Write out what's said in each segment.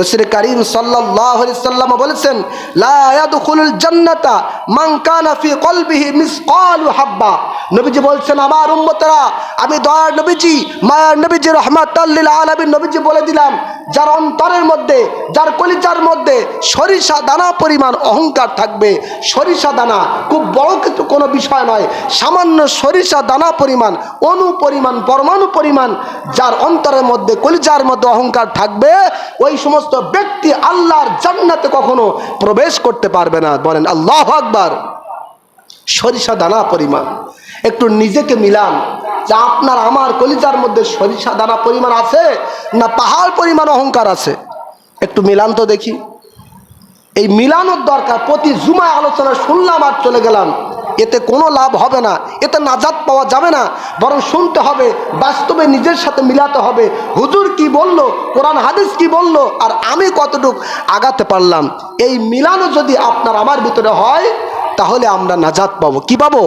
রসুল করিম সাল্লাম বলেছেন জান্নাতা মান কানা ফি কলবিহি মিসকালু হাব্বা। নবীজি বলছেন, আমার উম্মতরা, আমি দয়ার নবীজি, মায়ার নবীজি রহমাত আলামিন, নবীজি বলে দিলাম যার অন্তরের মধ্যে, যার কলিজার মধ্যে সরিষা দানা পরিমাণ অহংকার থাকবে। সরিষা দানা খুব বড় কিছু কোনো বিষয় নয়। সামান্য সরিষা দানা পরিমাণ, অনু পরিমাণ, পরমাণু পরিমাণ যার অন্তরের মধ্যে, কলিজার মধ্যে অহংকার থাকবে, ওই সমস্ত ব্যক্তি আল্লাহর জান্নাতে কখনো প্রবেশ করতে পারবে না। বলেন, আল্লাহ আকবার। সরিষা দানা পরিমাণ। একটু নিজেকে মিলান। যে আপনার আমার কলিজার মধ্যে সরিষা দানা পরিমাণ আছে না পাহাড় পরিমাণ অহংকার আছে? একটু মিলান তো দেখি। এই মিলানোর দরকার, প্রতি জুমায় আলোচনা শুনলাম আর চলে গেলাম। এতে কোনো লাভ হবে না, এতে নাজাত পাওয়া যাবে না, বরং শুনতে হবে, বাস্তবে নিজের সাথে মিলাতে হবে। হুজুর কি বলল, কোরআন হাদিস কি বলল, আর আমি কতটুক আগাতে পারলাম? এই মিলানো যদি আপনার আমার ভিতরে হয়, তাহলে আমরা নাজাত পাবো। কি পাবো?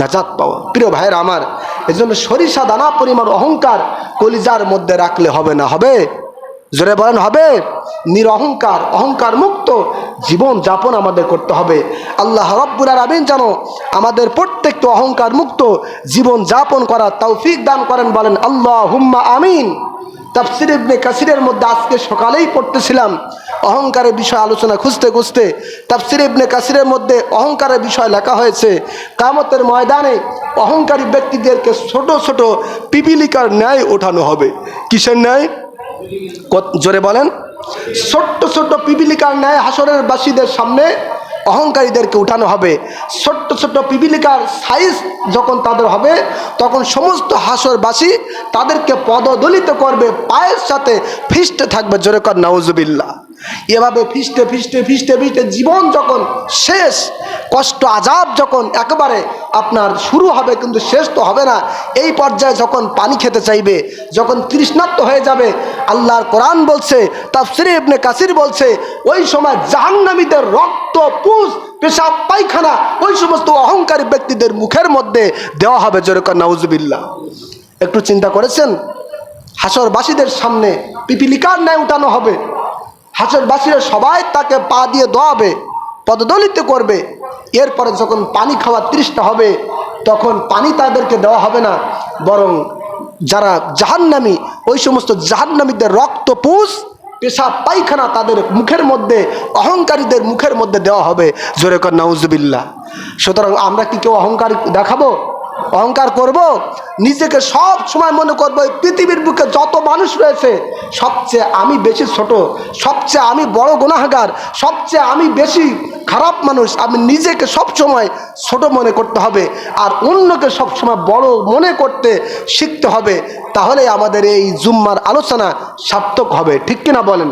নাজাত পাবো। প্রিয় ভাইয়ের আমার এজন্য সরিষা দানা পরিমাণ অহংকার কলিজার মধ্যে রাখলে হবে না, হবে? জোরে বলেন, হবে? নিরহংকার অহংকার মুক্ত জীবন যাপন আমাদের করতে হবে। আল্লাহ রব্বুর আমিন যেন আমাদের প্রত্যেকটা অহংকার মুক্ত জীবন যাপন করার তৌফিক দান করেন, বলেন আল্লাহ হুম্মা আমিন। তাফসির ইবনে কাসিরের মধ্যে আজকে সকালেই পড়তেছিলাম। অহংকারের বিষয় আলোচনা খুঁজতে খুঁজতে তাফসির ইবনে কাসিরের মধ্যে অহংকারের বিষয় লেখা হয়েছে। কামতের ময়দানে অহংকারী ব্যক্তিদেরকে ছোট ছোট পিপিলিকার ন্যায় ওঠানো হবে। কিসের ন্যায়? জোরে বলেন। ছোট্ট ছোট্ট পিপিলিকার ন্যায় হাসরের বাসীদের সামনে অহংকারীদেরকে উঠানো হবে। ছোট্ট ছোট্ট পিপিলিকার সাইজ যখন তাদের হবে, তখন সমস্ত হাসরবাসী তাদেরকে পদদলিত করবে, পায়ের সাথে ফিস্টে থাকবে। জোরে কর নাউজুবিল্লা এভাবে ফিস্টে ফিস্টে ফিস্টে ফিস্টে জীবন যখন শেষ, কষ্ট, আজাব যখন একেবারে আপনার শুরু হবে, কিন্তু শেষ তো হবে না। এই পর্যায়ে যখন পানি খেতে চাইবে, যখন তৃষ্ণাত্ম হয়ে যাবে, আল্লাহর কোরআন বলছে, তাফসিরে ইবনে কাসির বলছে, ওই সময় জাহান্নামীদের রক্ত, পুষ, পেশাব, পায়খানা, ওই সমস্ত অহংকারী ব্যক্তিদের মুখের মধ্যে দেওয়া হবে। যেরকম নাউজুবিল্লা একটু চিন্তা করেছেন? হাসরবাসীদের সামনে পিপিলিকার ন্যায় উঠানো হবে। হাসরবাসীরা সবাই তাকে পা দিয়ে দোয়াবে, পদদলিত করবে। এরপরে যখন পানি খাওয়ার তৃষ্ণা হবে, তখন পানি তাদেরকে দেওয়া হবে না, বরং যারা জাহান্নামী, ওই সমস্ত জাহান্নামীদের রক্ত পুষ, পেশাব পায়খানা তাদের মুখের মধ্যে, অহংকারীদের মুখের মধ্যে দেওয়া হবে। জোরে কর নাউজবিল্লা সুতরাং আমরা কি কেউ অহংকার দেখাবো? অহংকার করব, নিজেকে সব সময় মনে করব, এই পৃথিবীর বুকে যত মানুষ রয়েছে, সবচেয়ে আমি বেশি ছোট, সবচেয়ে আমি বড় গুণাহাগার সবচেয়ে আমি বেশি খারাপ মানুষ, আমি নিজেকে সব সময় ছোট মনে করতে হবে আর অন্যকে সব সময় বড় মনে করতে শিখতে হবে। তাহলে আমাদের এই জুম্মার আলোচনা সার্থক হবে, ঠিক কিনা বলেন?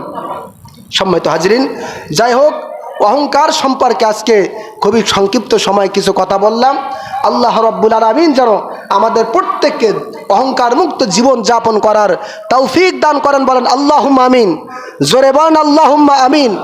সম্মানিত হাজরিন, যাই হোক অহংকার সম্পর্কে আজকে খুবই সংক্ষিপ্ত সময় কিছু কথা বললাম। আল্লাহ রব্বুল আলমিন যেন আমাদের প্রত্যেককে অহংকার মুক্ত জীবন যাপন করার তৌফিক দান করেন বলেন আল্লাহ আমিন। জোরে বলেন আল্লাহ আমিন।